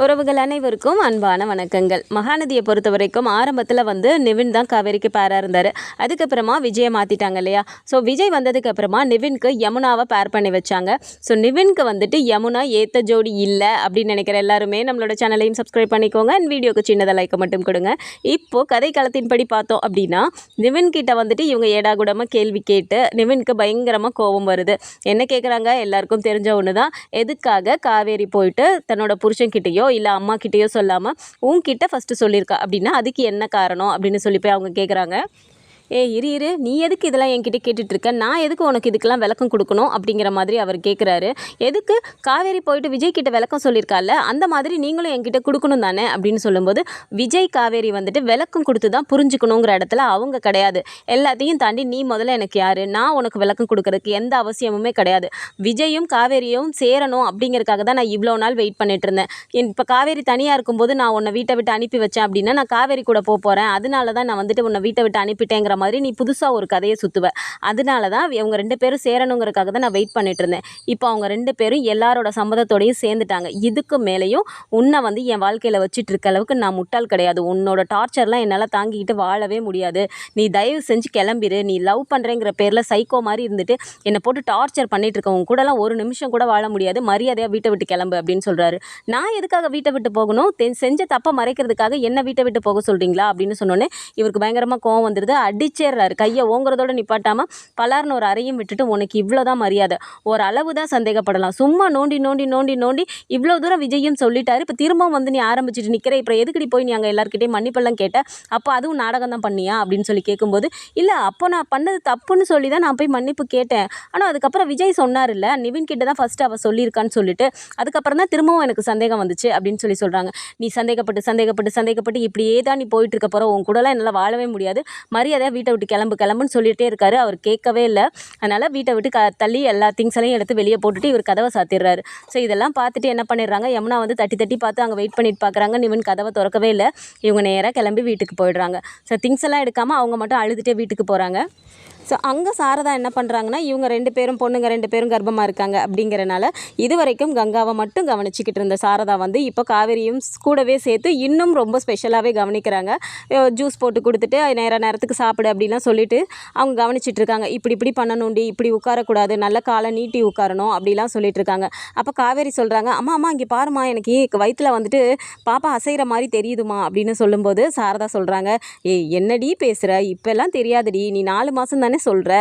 உறவுகள் அனைவருக்கும் அன்பான வணக்கங்கள். மகாநதியை பொறுத்த வரைக்கும் ஆரம்பத்தில் வந்து நிவின் தான் காவேரிக்கு பேராக இருந்தார். அதுக்கப்புறமா விஜயை மாற்றிட்டாங்க இல்லையா? ஸோ விஜய் வந்ததுக்கப்புறமா நிவின்க்கு யமுனாவை பேர் பண்ணி வச்சாங்க. ஸோ நிவின்க்கு வந்துட்டு யமுனா ஏத்த ஜோடி இல்லை அப்படின்னு நினைக்கிற எல்லாருமே நம்மளோட சேனலையும் சப்ஸ்கிரைப் பண்ணிக்கோங்க. அண்ட் வீடியோக்கு சின்னதாக லைக்கை மட்டும் கொடுங்க. இப்போது கதை களத்தின்படி பார்த்தோம் அப்படின்னா நிவின் கிட்ட வந்துட்டு இவங்க ஏடாகுடமாக கேள்வி கேட்டு நிவின்க்கு பயங்கரமாக கோபம் வருது. என்ன கேட்குறாங்க எல்லாருக்கும் தெரிஞ்ச ஒன்று தான் எதுக்காக காவேரி போயிட்டு தன்னோட கிட்டேயோ இல்லை அம்மா கிட்டேயோ சொல்லாமல் உன்கிட்ட ஃபஸ்ட்டு சொல்லியிருக்கா அப்படின்னா அதுக்கு என்ன காரணம் அப்படின்னு சொல்லி போய் அவங்க கேட்குறாங்க ஏ இரு இரு. நீ எதுக்கு இதெல்லாம் என்கிட்ட கேட்டுட்ருக்க? நான் எதுக்கு உனக்கு இதுக்கெல்லாம் விளக்கம் கொடுக்கணும் அப்படிங்கிற மாதிரி அவர் கேட்குறாரு எதுக்கு? காவேரி போயிட்டு விஜய் கிட்ட விளக்கம் சொல்லியிருக்கால அந்த மாதிரி நீங்களும் என்கிட்ட கொடுக்கணும் தானே அப்படின்னு சொல்லும்போது விஜய் காவேரி வந்துட்டு விளக்கம் கொடுத்து தான் புரிஞ்சுக்கணுங்கிற இடத்துல அவங்க கிடையாது. எல்லாத்தையும் தாண்டி நீ முதல்ல எனக்கு யார்? நான் உனக்கு விளக்கம் கொடுக்கறதுக்கு எந்த அவசியமுமே கிடையாது. விஜயும் காவேரியும் சேரணும் அப்படிங்கிறதுக்காக தான் நான் இவ்வளோ நாள் வெயிட் பண்ணிட்டு இருந்தேன் இப்போ காவேரி தனியாக இருக்கும்போது நான் உன்னை வீட்டை விட்டு அனுப்பி வச்சேன் அப்படின்னா நான் காவேரி கூட போக போகிறேன் அதனால தான் நான் வந்துட்டு உன்னை வீட்டை விட்டு அனுப்பிட்டேங்கிற மாதிரி நீ புதுசாக ஒரு கதையை சுற்றுவ அதனால தான் இவங்க ரெண்டு பேரும் சேரணுங்கிறதுக்காக தான் நான் வெயிட் பண்ணிட்டு இருந்தேன். இப்போ அவங்க ரெண்டு பேரும் எல்லாரோட சம்மதத்தோடையும் சேர்ந்துட்டாங்க. இதுக்கு மேலேயும் உன்னை வந்து என் வாழ்க்கையில் வச்சுட்டு இருக்க அளவுக்கு நான் முட்டாள் கிடையாது. உன்னோட டார்ச்சர்லாம் என்னால் தாங்கிக்கிட்டு வாழவே முடியாது. நீ தயவு செஞ்சு கிளம்பிரு. நீ லவ் பண்ணுறேங்கிற பேரில் சைக்கோ மாதிரி இருந்துட்டு என்னை போட்டு டார்ச்சர் பண்ணிட்டு இருக்க உன் கூடலாம் ஒரு நிமிஷம் கூட வாழ முடியாது. மரியாதையாக வீட்டை விட்டு கிளம்பு அப்படின்னு சொல்கிறாரு நான் எதுக்காக வீட்டை விட்டு போகணும்? தென் செஞ்ச தப்பை மறைக்கிறதுக்காக என்ன வீட்டை விட்டு போக சொல்கிறீங்களா அப்படின்னு சொன்னோன்னே இவருக்கு பயங்கரமாக கோவம் வந்துடுது அடிச்சேர்றாரு கையை ஓங்குறதோட நிப்பாட்டாமல் பலார்னு ஒரு அறையும் விட்டுட்டு உனக்கு இவ்வளோதான் மரியாதை. ஒரு அளவு தான் சந்தேகப்படலாம். சும்மா நோண்டி நோண்டி நோண்டி நோண்டி இவ்வளோ தூரம் விஜயும் சொல்லிட்டாரு. இப்போ திரும்பவும் வந்து நீ ஆரம்பிச்சிட்டு நிற்கிற இப்போ எதுக்கடி போய் நீ அங்கே எல்லாருக்கிட்டையும் மன்னிப்பெல்லாம் கேட்ட? அப்போ அதுவும் நாடகம் தான் பண்ணியா? அப்படின்னு சொல்லி கேட்கும்போது இல்லை அப்போ நான் பண்ணது தப்புன்னு சொல்லி தான் நான் போய் மன்னிப்பு கேட்டேன். ஆனால் அதுக்கப்புறம் விஜய் சொன்னார் இல்லை நிவின் கிட்ட தான் ஃபஸ்ட்டு அவள் சொல்லியிருக்கான்னு சொல்லிட்டு அதுக்கப்புறம் தான் திரும்பவும் எனக்கு சந்தேகம் வந்துச்சு அப்படின்னு சொல்லி சொல்கிறாங்க நீ சந்தேகப்பட்டு சந்தேகப்பட்டு சந்தேகப்பட்டு இப்படியே தான் நீ போயிட்டு இருக்க போகிற உன் கூடலாம் என்னால் வாழவே முடியாது. மரியாதையாக வீட்டை விட்டு கிளம்பு கிளம்புன்னு சொல்லிகிட்டே இருக்காரு. அவர் கேட்கவே இல்லை. அதனால் வீட்டை விட்டு க தள்ளி எல்லா திங்ஸையும் எடுத்து வெளியே போட்டுட்டு இவர் கதவை சாத்திடுறாரு. ஸோ இதெல்லாம் பார்த்துட்டு என்ன பண்ணிடுறாங்க? யமுனா வந்து தட்டி தட்டி பார்த்து அங்கே வெயிட் பண்ணிட்டு பார்க்குறாங்க. இவன் கதவை திறக்கவே இல்லை. இவங்க நேராக கிளம்பி வீட்டுக்கு போயிடுறாங்க. ஸோ திங்ஸ் எல்லாம் எடுக்காமல் அவங்க மட்டும் அழுதுகிட்டே வீட்டுக்கு போகிறாங்க ஸோ அங்கே சாரதா என்ன பண்ணுறாங்கன்னா இவங்க ரெண்டு பேரும் பொண்ணுங்க ரெண்டு பேரும் கர்ப்பமாக இருக்காங்க அப்படிங்கிறனால இது வரைக்கும் கங்காவை மட்டும் கவனிச்சிக்கிட்டு இருந்த சாரதா வந்து இப்போ காவேரியும் கூடவே சேர்த்து இன்னும் ரொம்ப ஸ்பெஷலாகவே கவனிக்கிறாங்க. ஜூஸ் போட்டு கொடுத்துட்டு நேர நேரத்துக்கு சாப்பிடு அப்படிலாம் சொல்லிட்டு அவங்க கவனிச்சிட்டு இருக்காங்க. இப்படி இப்படி பண்ணணும்டி இப்படி உட்காரக்கூடாது நல்ல காலை நீட்டி உட்காரணும் அப்படிலாம் சொல்லிட்டு இருக்காங்க. அப்போ காவேரி சொல்கிறாங்க அம்மா அம்மா இங்கே பாருமா எனக்கு வயிற்றில் வந்துட்டு பாப்பா அசைகிற மாதிரி தெரியுதுமா அப்படின்னு சொல்லும்போது சாரதா சொல்கிறாங்க ஏய் என்னடி பேசுகிற இப்போல்லாம் தெரியாதுடி நீ நாலு மாதம் தானே சொல்கிற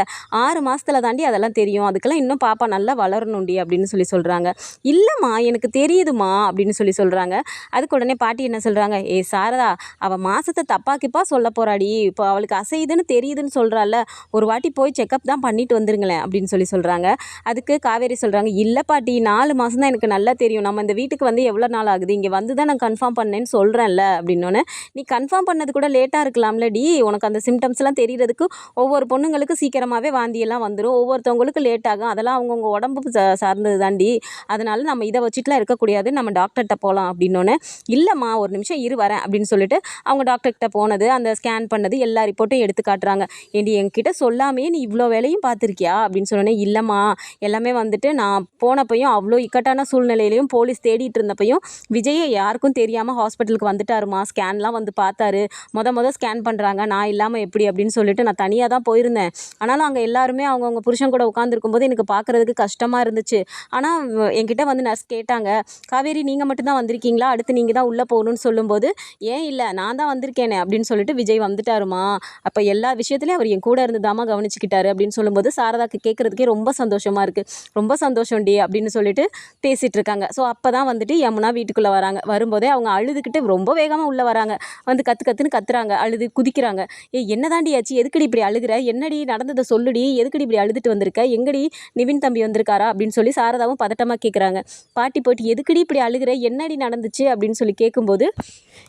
ஆறு மாசத்துல தாண்டி அதெல்லாம் தெரியும். அதுக்கெல்லாம் இன்னும் பாப்பா நல்லா வளரணும்டி அப்படின்னு சொல்லி சொல்கிறாங்க இல்லைம்மா எனக்கு தெரியுதுமா அப்படின்னு சொல்லி சொல்கிறாங்க அதுக்கு உடனே பாட்டி என்ன சொல்கிறாங்க ஏ சாரதா அவள் மாதத்தை தப்பாக்கிப்பா சொல்ல போறாடி. இப்போ அவளுக்கு அசையுதுன்னு தெரியுதுன்னு சொல்கிறாள் ஒரு வாட்டி போய் செக்கப் தான் பண்ணிட்டு வந்துருங்களேன் அப்படின்னு சொல்லி சொல்கிறாங்க அதுக்கு காவேரி சொல்கிறாங்க இல்லை பாட்டி நாலு மாதம் தான் எனக்கு நல்லா தெரியும். நம்ம இந்த வீட்டுக்கு வந்து எவ்வளோ நாள் ஆகுது? இங்கே வந்து தான் நான் கன்ஃபார்ம் பண்ணேன்னு சொல்கிறேன்ல அப்படின்னோடனே நீ கன்ஃபார்ம் பண்ணது கூட லேட்டாக இருக்கலாம்ல டி உனக்கு அந்த சிம்டம்ஸ்லாம் தெரியறதுக்கு ஒவ்வொரு பொண்ணுங்களுக்கு சீக்கிரமாகவே வாந்தியெல்லாம் வந்துடும் ஒவ்வொருத்தவங்களுக்கு லேட் ஆகும். அதெல்லாம் அவங்கவுங்க உடம்பு ச சார்ந்தது தாண்டி அதனால் நம்ம இதை வச்சுட்டுலாம் இருக்கக்கூடாது. நம்ம டாக்டர்கிட்ட போகலாம் அப்படின்னோடனே இல்லைம்மா ஒரு நிமிஷம் இரு வரேன் அப்படின்னு சொல்லிட்டு அவங்க டாக்டர்கிட்ட போனது அந்த ஸ்கேன் பண்ணது எல்லா ரிப்போர்ட்டும் எடுத்து காட்டுறாங்க. ஏண்டி என்கிட்ட சொல்லாமையே நீ இவ்வளோ வேலையும் பார்த்துருக்கியா? அப்படின்னு சொன்னோன்னே இல்லைம்மா எல்லாமே வந்துட்டு நான் போனப்பையும் அவ்வளோ இக்கட்டான சூழ்நிலையிலையும் போலீஸ் தேடிட்டு இருந்தப்பையும் விஜயை யாருக்கும் தெரியாமல் ஹாஸ்பிட்டலுக்கு வந்துட்டாருமா? ஸ்கேன்லாம் வந்து பார்த்தாரு. மொத மொதல் ஸ்கேன் பண்ணுறாங்க நான் இல்லாமல் எப்படி? அப்படின்னு சொல்லிட்டு நான் தனியாக தான் போயிருந்தேன். ஆனாலும் அங்கே எல்லாருமே அவங்கவுங்க புருஷன் கூட உட்காந்துருக்கும் போது எனக்கு பார்க்குறதுக்கு கஷ்டமாக இருந்துச்சு. ஆனால் என்கிட்ட வந்து நர்ஸ் கேட்டாங்க காவேரி நீங்கள் மட்டும்தான் வந்திருக்கீங்களா? அடுத்து நீங்கள் தான் உள்ளே போகணும்னு சொல்லும்போது ஏன் இல்லை நான் தான் வந்திருக்கேனே அப்படின்னு சொல்லிட்டு விஜய் வந்துட்டாருமா. அப்போ எல்லா விஷயத்துலையும் அவர் என் கூட இருந்துதாமா கவனிச்சுக்கிட்டாரு அப்படின்னு சொல்லும்போது சாரதாக்கு கேட்குறதுக்கே ரொம்ப சந்தோஷமாக இருக்குது ரொம்ப சந்தோஷம் டி அப்படின்னு சொல்லிட்டு பேசிகிட்டு இருக்காங்க. ஸோ அப்போ தான் வந்துட்டு யமுனா வீட்டுக்குள்ளே வராங்க. வரும்போதே அவங்க அழுதுகிட்டு ரொம்ப வேகமாக உள்ளே வராங்க. வந்து கற்று கற்றுன்னு கத்துறாங்க. அழுது குதிக்கிறாங்க. ஏய் என்னதாண்டி ஆச்சு? எதுக்குடி இப்படி அழுகிற? என்னடி நடந்ததை சொல்லுடி. எதுக்குடி இப்படி அழுதுட்டு வந்திருக்க? எங்கடி நிவின் தம்பி வந்திருக்காரா? அப்படின்னு சொல்லி சாரதாவும் பதட்டமாக கேட்குறாங்க பாட்டி போட்டி எதுக்குடி இப்படி அழுகிற? என்னடி நடந்துச்சு? அப்படின்னு சொல்லி கேட்கும்போது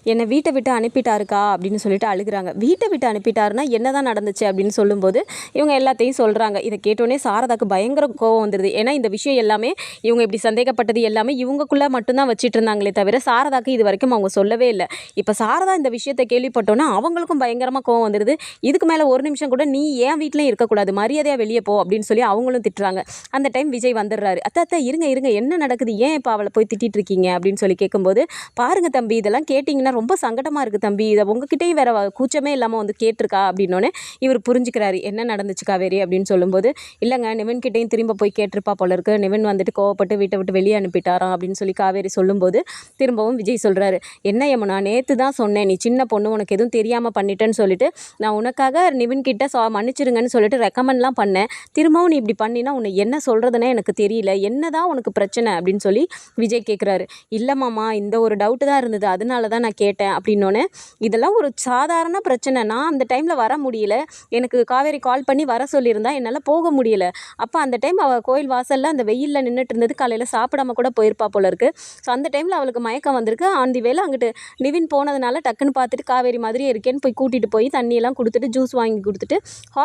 என்னை வீட்டை விட்டு அனுப்பிட்டாருக்கா? அப்படின்னு சொல்லிட்டு அழுகுறாங்க. வீட்டை விட்டு அனுப்பிட்டாருன்னா என்னதான் நடந்துச்சு? அப்படின்னு சொல்லும்போது இவங்க எல்லாத்தையும் சொல்கிறாங்க இதை கேட்டோன்னே சாரதாக்கு பயங்கர கோவம் வந்துடுது ஏன்னா இந்த விஷயம் எல்லாமே இவங்க இப்படி சந்தேகப்பட்டது எல்லாமே இவங்கக்குள்ளே மட்டும்தான் வச்சுட்டு இருந்தாங்களே தவிர சாரதாக்கு இது வரைக்கும் அவங்க சொல்லவே இல்லை. இப்போ சாரதா இந்த விஷயத்தை கேள்விப்பட்டோன்னா அவங்களுக்கும் பயங்கரமாக கோவம் வந்துடுது இதுக்கு மேலே ஒரு நிமிஷம் கூட நீ ஏன் வீட்லேயும் இருக்கக்கூடாது. மரியாதையாக வெளியே போ அப்படின்னு சொல்லி அவங்களும் திட்டுறாங்க. அந்த டைம் விஜய் வந்துடுறாரு. அத்தை அத்தை இருங்க இருங்க என்ன நடக்குது? ஏன் இப்போ அவளை போய் திட்டிட்டு இருக்கீங்க? அப்படின்னு சொல்லி கேட்கும்போது பாருங்க தம்பி இதெல்லாம் கேட்டிங்கன்னா ரொம்ப சங்கடமாக இருக்குது தம்பி. இதை உங்ககிட்டயும் வேற கூச்சமே இல்லாமல் வந்து கேட்டிருக்கா? அப்படின்னோடனே இவர் புரிஞ்சுக்கிறாரு. என்ன நடந்துச்சு காவேரி? அப்படின்னு சொல்லும்போது இல்லைங்க நிவின் கிட்டேயும் திரும்ப போய் கேட்டிருப்பா போல இருக்கு. நிவன் வந்துட்டு கோவப்பட்டு வீட்டை விட்டு வெளியே அனுப்பிட்டாராம். அப்படின்னு சொல்லி காவேரி சொல்லும்போது திரும்பவும் விஜய் சொல்கிறாரு என்ன யமுனா நேற்று தான் சொன்னேன். நீ சின்ன பொண்ணு உனக்கு எதுவும் தெரியாமல் பண்ணிட்டேன்னு சொல்லிட்டு நான் உனக்காக நிவின் கிட்ட சா மன்னிச்சிருங்கன்னு சொல்லிட்டு ரெக்கமெண்ட்லாம் பண்ணேன். திரும்பவும் நீ இப்படி பண்ணினா உன்னை என்ன சொல்கிறதுனே எனக்கு தெரியல. என்னதான் உனக்கு பிரச்சனை அப்படின்னு சொல்லி விஜய் கேட்குறாரு இல்லை மாமா இந்த ஒரு டவுட்டு தான் இருந்தது. அதனால தான் நான் கேட்டேன் அப்படின்னோடனே இதெல்லாம் ஒரு சாதாரண பிரச்சனை. நான் அந்த டைமில் வர முடியல. எனக்கு காவேரி கால் பண்ணி வர சொல்லியிருந்தா என்னால் போக முடியல. அப்போ அந்த டைம் அவள் கோயில் வாசலில் அந்த வெயிலில் நின்றுட்டு இருந்தது. காலையில் சாப்பிடாம கூட போயிருப்பா போல இருக்கு. ஸோ அந்த டைமில் அவளுக்கு மயக்கம் வந்திருக்கு. ஆந்தி வேலை அங்கிட்டு நிவின் போனதுனால டக்குன்னு பார்த்துட்டு காவேரி மாதிரியே இருக்கேன்னு போய் கூட்டிகிட்டு போய் தண்ணியெல்லாம் கொடுத்துட்டு ஜூஸ் வாங்கி கொடுத்துட்டு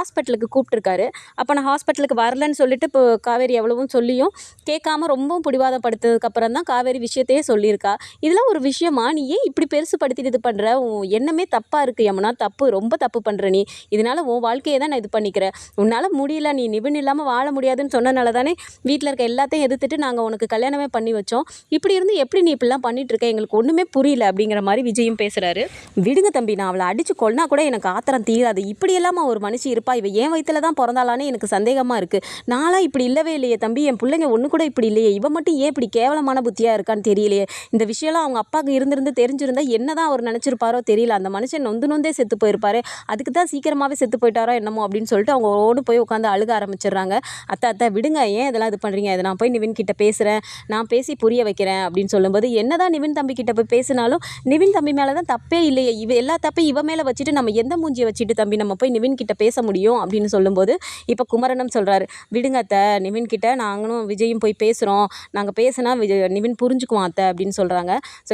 ஹாஸ்பிட்டலுக்கு கூப்பிட்டுருக்காரு. அப்போ நான் ஹாஸ்பிட்டலுக்கு வரலன்னு சொல்லிட்டு இப்போ காவேரி எவ்வளவும் சொல்லியும் கேட்காம ரொம்பவும் பிடிவாதப்படுத்ததுக்கப்புறம் தான் காவேரி விஷயத்தையே சொல்லியிருக்கா. இதெல்லாம் ஒரு விஷயமா? நீ ஏன் இப்படி பெருசுப்படுத்திட்டு இது பண்ணுற உன் எண்ணமே தப்பாக இருக்குது யமுனா. தப்பு ரொம்ப தப்பு பண்ணுற நீ. இதனால உன் வாழ்க்கையை தான் நான் இது பண்ணிக்கிறேன் உன்னால் முடியல நீ நிபுண் இல்லாமல் வாழ முடியாதுன்னு சொன்னனால தானே வீட்டில் இருக்க எல்லாத்தையும் எதிர்த்துட்டு நாங்கள் உனக்கு கல்யாணமே பண்ணி வச்சோம். இப்படி இருந்து எப்படி நீ இப்படிலாம் பண்ணிட்டு இருக்க? எங்களுக்கு ஒன்றுமே புரியல அப்படிங்கிற மாதிரி விஜயும் பேசுகிறாரு விடுங்க தம்பி நான் அவளை அடிச்சு கொள்ளனா கூட எனக்கு ஆத்திரம் தீராது. இப்படியெல்லாம் ஒரு மனுஷி இருப்பா இவ என் வயிற்றுல தான் பிறந்தாளானே எனக்கு சந்தேகமாக இருக்குது நான்லாம் இப்படி இல்லவே இல்லையே தம்பி. என் பிள்ளைங்க ஒன்று கூட இப்படி இல்லையே. இவ மட்டும் ஏன் இப்படி கேவலமான புத்தியாக இருக்கான்னு தெரியலையே. இந்த விஷயம்லாம் அவங்க அப்பாவுக்கு இருந்திருந்து தெரிஞ்சிருந்தா என்னதான் அவர் நினச்சிருப்பாரோ தெரியல. அந்த மனுஷன் நொந்து நொந்தே செத்து போயிருப்பாரு. அதுக்கு தான் சீக்கிரமாகவே செத்து போயிட்டாரோ என்னமோ அப்படின்னு சொல்லிட்டு அவங்க ஓடு போய் உட்காந்து அழுக ஆரம்பிச்சிடுறாங்க. அத்தை அத்தை விடுங்க. ஏன் இதெல்லாம் இது பண்ணுறீங்க இதை நான் போய் நிவின் கிட்ட பேசுகிறேன் நான் பேசி புரிய வைக்கிறேன். அப்படின்னு சொல்லும்போது என்னதான் நிவின் தம்பி கிட்ட போய் பேசினாலும் நிவின் தம்பி மேலே தான் தப்பே இல்லையே. இவ எல்லா தப்பையும் இவ மேலே வச்சுட்டு நம்ம எந்த மூஞ்சியை வச்சுட்டு தம்பி நம்ம போய் நிவின் கிட்ட பேச முடியும்? அப்படின்னு சொல்லும்போது இப்போ குமரனும் சொல்கிறாரு விடுங்க அத்தை நிவின் கிட்ட நாங்களும் விஜயும் போய் பேசுகிறோம் நாங்கள் பேசினா விஜய் நிவின் புரிஞ்சுக்குவான் அத்தை அப்படின்னு சொல்கிறாங்க ஸோ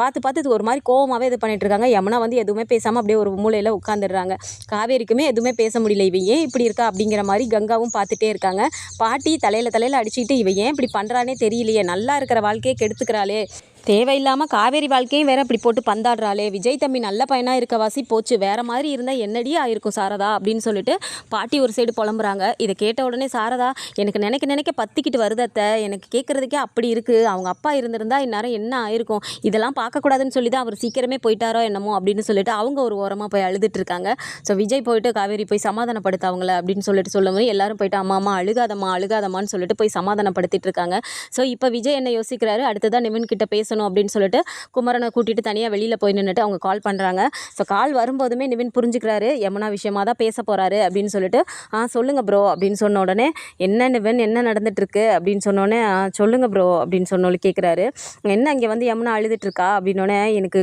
பார்த்து பார்த்து இது ஒரு மாதிரி கோவமாகவே இது பண்ணிட்டு இருக்காங்க. யமுனா வந்து எதுவுமே பேசாமல் அப்படியே ஒரு மூலையில் உட்காந்துடுறாங்க காவேரிக்குமே எதுவுமே பேச முடியல இவன் ஏன் இப்படி இருக்கா? அப்படிங்கிற மாதிரி கங்காவும் பார்த்துட்டே இருக்காங்க. பாட்டி தலையில் தலையில் அடிச்சுக்கிட்டு இவன் ஏன் இப்படி பண்ணுறானே தெரியலையே நல்லா இருக்கிற வாழ்க்கையை கெடுத்துக்கிறாளே. தேவையில்லாமல் காவேரி வாழ்க்கையும் வேற இப்படி போட்டு பந்தாடுறாளே. விஜய் தம்பி நல்ல பையனாக இருக்க வாசி போச்சு. வேற மாதிரி இருந்தால் என்னடி ஆயிருக்கும் சாரதா அப்படின்னு சொல்லிட்டு பாட்டி ஒரு சைடு புலம்புறாங்க. இதை கேட்ட உடனே சாரதா எனக்கு நினைக்க நினைக்க பத்திக்கிட்டு வருதத்த எனக்கு கேட்குறதுக்கே அப்படி இருக்குது அவங்க அப்பா இருந்திருந்தா இந்நேரம் என்ன ஆயிருக்கும்? இதெல்லாம் பார்க்கக்கூடாதுன்னு சொல்லி தான் அவர் சீக்கிரமே போயிட்டாரோ என்னமோ அப்படின்னு சொல்லிட்டு அவங்க ஒரு ஓரமாக போய் அழுதுட்டு இருக்காங்க. ஸோ விஜய் போயிட்டு காவேரி போய் சமாதானப்படுத்த அவங்கள அப்படின்னு சொல்லிட்டு சொல்லும்போது எல்லாரும் போயிட்டு அம்மா அம்மா அழுகாதம்மா அழுகாதம்மான்னு சொல்லிட்டு போய் சமாதானப்படுத்திட்டு இருக்காங்க. ஸோ இப்போ விஜய் என்ன யோசிக்கிறாரு? அடுத்ததான் நிமின் கிட்ட பேசணும். அப்படின்னு சொல்லிட்டு குமரனை கூட்டிட்டு தனியாக வெளியில் போய் நின்றுட்டு அவங்க கால் பண்ணுறாங்க ஸோ கால் வரும்போதுமே நிவின் புரிஞ்சுக்கிறாரு. யமுனா விஷயமா தான் பேச போகிறாரு அப்படின்னு சொல்லிட்டு ஆ சொல்லுங்க ப்ரோ அப்படின்னு சொன்ன உடனே என்ன நிவின் என்ன நடந்துகிட்ருக்கு அப்படின்னு சொன்னோடனே "ஆ, ப்ரோ அப்படின்னு சொன்னோன்னு கேட்குறாரு என்ன இங்கே வந்து யமுனா அழுதுட்டுருக்கா? அப்படின்னோடனே எனக்கு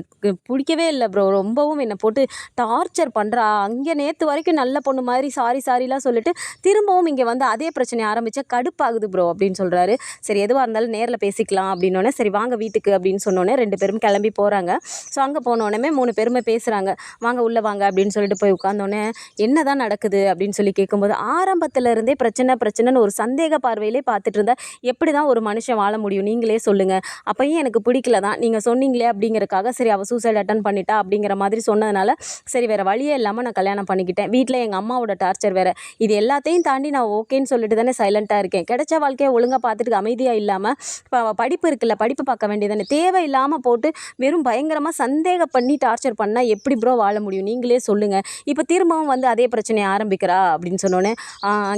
பிடிக்கவே இல்லை ப்ரோ ரொம்பவும் என்னை போட்டு டார்ச்சர் பண்ணுறா அங்கே நேற்று வரைக்கும் நல்ல பொண்ணு மாதிரி சாரி சாரிலாம் சொல்லிட்டு திரும்பவும் இங்கே வந்து அதே பிரச்சனை ஆரம்பித்தா கடுப்பாகுது ப்ரோ அப்படின்னு சொல்கிறாரு சரி எதுவாக இருந்தாலும் நேரில் பேசிக்கலாம் அப்படின்னோடனே சரி வாங்க வீட்டுக்கு அப்படின்னு சொன்னோன்னே ரெண்டு பேரும் கிளம்பி போகிறாங்க ஸோ அங்கே போனோடனே மூணு பேருமே பேசுகிறாங்க வாங்க உள்ளே வாங்க அப்படின்னு சொல்லிட்டு போய் உட்காந்தோடனே என்ன தான் நடக்குது? அப்படின்னு சொல்லி கேட்கும்போது ஆரம்பத்துல இருந்தே பிரச்சனை பிரச்சனைன்னு ஒரு சந்தேக பார்வையிலே பார்த்துட்டு இருந்தா எப்படி தான் ஒரு மனுஷன் வாழ முடியும்? நீங்களே சொல்லுங்கள் அப்பயும் எனக்கு பிடிக்கல தான். நீங்கள் சொன்னீங்களே அப்படிங்கிறக்காக சரி அவள் சூசைட் அட்டன் பண்ணிட்டா அப்படிங்கிற மாதிரி சொன்னதுனால சரி வேறு வழியே இல்லாமல் நான் கல்யாணம் பண்ணிக்கிட்டேன். வீட்டில் எங்கள் அம்மாவோட டார்ச்சர் வேறு. இது எல்லாத்தையும் தாண்டி நான் ஓகேன்னு சொல்லிட்டு தானே சைலண்ட்டாக இருக்கேன். கிடைச்ச வாழ்க்கையை ஒழுங்காக பார்த்துட்டு அமைதியாக இல்லாமல் இப்போ படிப்பு இருக்குல்ல படிப்பு பார்க்க வேண்டியதானே தேவையில்லாமல் போட்டு வெறும் பயங்கரமாக சந்தேகம் பண்ணி டார்ச்சர் பண்ணால் எப்படி ப்ரோ வாழ முடியும்? நீங்களே சொல்லுங்கள் இப்போ திரும்பவும் வந்து அதே பிரச்சனையை ஆரம்பிக்கிறா அப்படின்னு சொன்னோன்னே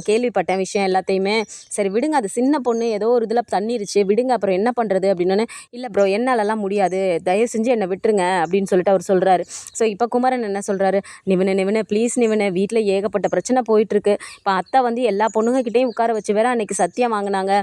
கேள்விப்பட்டேன் விஷயம் எல்லாத்தையுமே. சரி விடுங்க. அது சின்ன பொண்ணு ஏதோ ஒரு இதில் தண்ணிருச்சு. விடுங்க. அப்புறம் என்ன பண்ணுறது அப்படின்னோடனே இல்லை ப்ரோ என்னாலலாம் முடியாது. தயவு செஞ்சு என்னை விட்டுருங்க. அப்படின்னு சொல்லிட்டு அவர் சொல்கிறாரு ஸோ இப்போ குமரன் என்ன சொல்கிறாரு நிவனு நிவனு ப்ளீஸ் நிவனு வீட்டில் ஏகப்பட்ட பிரச்சனை போயிட்டுருக்கு. இப்போ அத்தை வந்து எல்லா பொண்ணுங்கக்கிட்டேயும் உட்கார வச்சு வேற அன்னைக்கு சத்தியம் வாங்கினாங்க.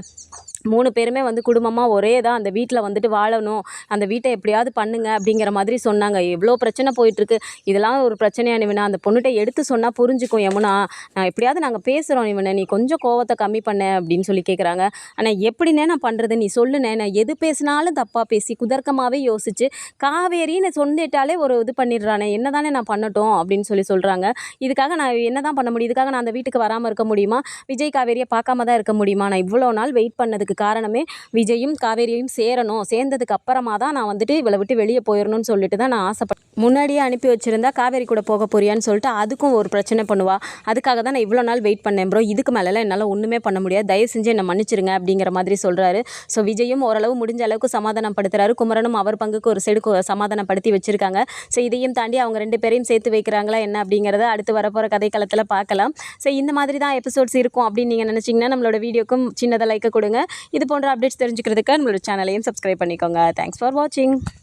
மூணு பேருமே வந்து குடும்பமாக ஒரே தான் அந்த வீட்டில் வந்துட்டு வாழணும். அந்த வீட்டை எப்படியாவது பண்ணுங்க அப்படிங்கிற மாதிரி சொன்னாங்க. எவ்வளோ பிரச்சனை போயிட்டுருக்கு. இதெல்லாம் ஒரு பிரச்சனையா நிவனா அந்த பொண்ணுகிட்ட எடுத்து சொன்னால் புரிஞ்சுக்கும் யமுனா. நான் எப்படியாவது நாங்கள் பேசுகிறோம் இவனை நீ கொஞ்சம் கோவத்தை கம்மி பண்ண அப்படின்னு சொல்லி கேட்குறாங்க ஆனால் எப்படிண்ணே நான் பண்ணுறது நீ சொல்லுண்ணே நான் எது பேசினாலும் தப்பாக பேசி குதர்க்கமாகவே யோசிச்சு காவேரின்னு சொன்னிட்டாலே ஒரு இது பண்ணிடுறானே. என்ன தானே நான் பண்ணட்டும் அப்படின்னு சொல்லி சொல்கிறாங்க இதுக்காக நான் என்ன தான் பண்ண முடியும்? இதுக்காக நான் அந்த வீட்டுக்கு வராமல் இருக்க முடியுமா? விஜய் காவேரியை பார்க்காம தான் இருக்க முடியுமா? நான் இவ்வளோ நாள் வெயிட் பண்ணதுக்கு அதுக்கு காரணமே விஜயும் காவேரியையும் சேரணும். சேர்ந்ததுக்கு அப்புறமா தான் நான் வந்துட்டு இவளை விட்டு வெளியே போயிடணும்னு சொல்லிட்டு தான் நான் ஆசைப்பட்டேன் முன்னாடியே அனுப்பி வச்சுருந்தா காவேரி கூட போக போறியான்னு சொல்லிட்டு அதுக்கும் ஒரு பிரச்சனை பண்ணுவா. அதுக்காக தான் நான் இவ்வளோ நாள் வெயிட் பண்ணேன் ப்ரோ இதுக்கு மேலெலாம் என்னால் ஒன்றுமே பண்ண முடியாது. தயவு செஞ்சு என்னை மன்னிச்சிருங்க அப்படிங்கிற மாதிரி சொல்கிறாரு ஸோ விஜயும் ஓரளவு முடிஞ்ச அளவுக்கு சமாதானப்படுத்துகிறாரு குமரனும் அவர் பங்குக்கு ஒரு சைடு சமாதானப்படுத்தி வச்சுருக்காங்க. ஸோ இதையும் தாண்டி அவங்க ரெண்டு பேரையும் சேர்த்து வைக்கிறாங்களா என்ன அப்படிங்கிறத அடுத்து வரப்போகிற கதைக்களத்தில் பார்க்கலாம். ஸோ இந்த மாதிரி தான் எபிசோட்ஸ் இருக்கும் அப்படின்னு நீங்கள் நினச்சிங்கன்னா நம்மளோட வீடியோக்கும் சின்னதாக லைக்கை கொடுங்க. இது போன்ற அப்டேட்ஸ் தெரிஞ்சுக்கிறதுக்கு நம்மளோட சேனலையும் சப்ஸ்கிரைப் பண்ணிக்கோங்க. தேங்க்ஸ் ஃபார் வாட்சிங்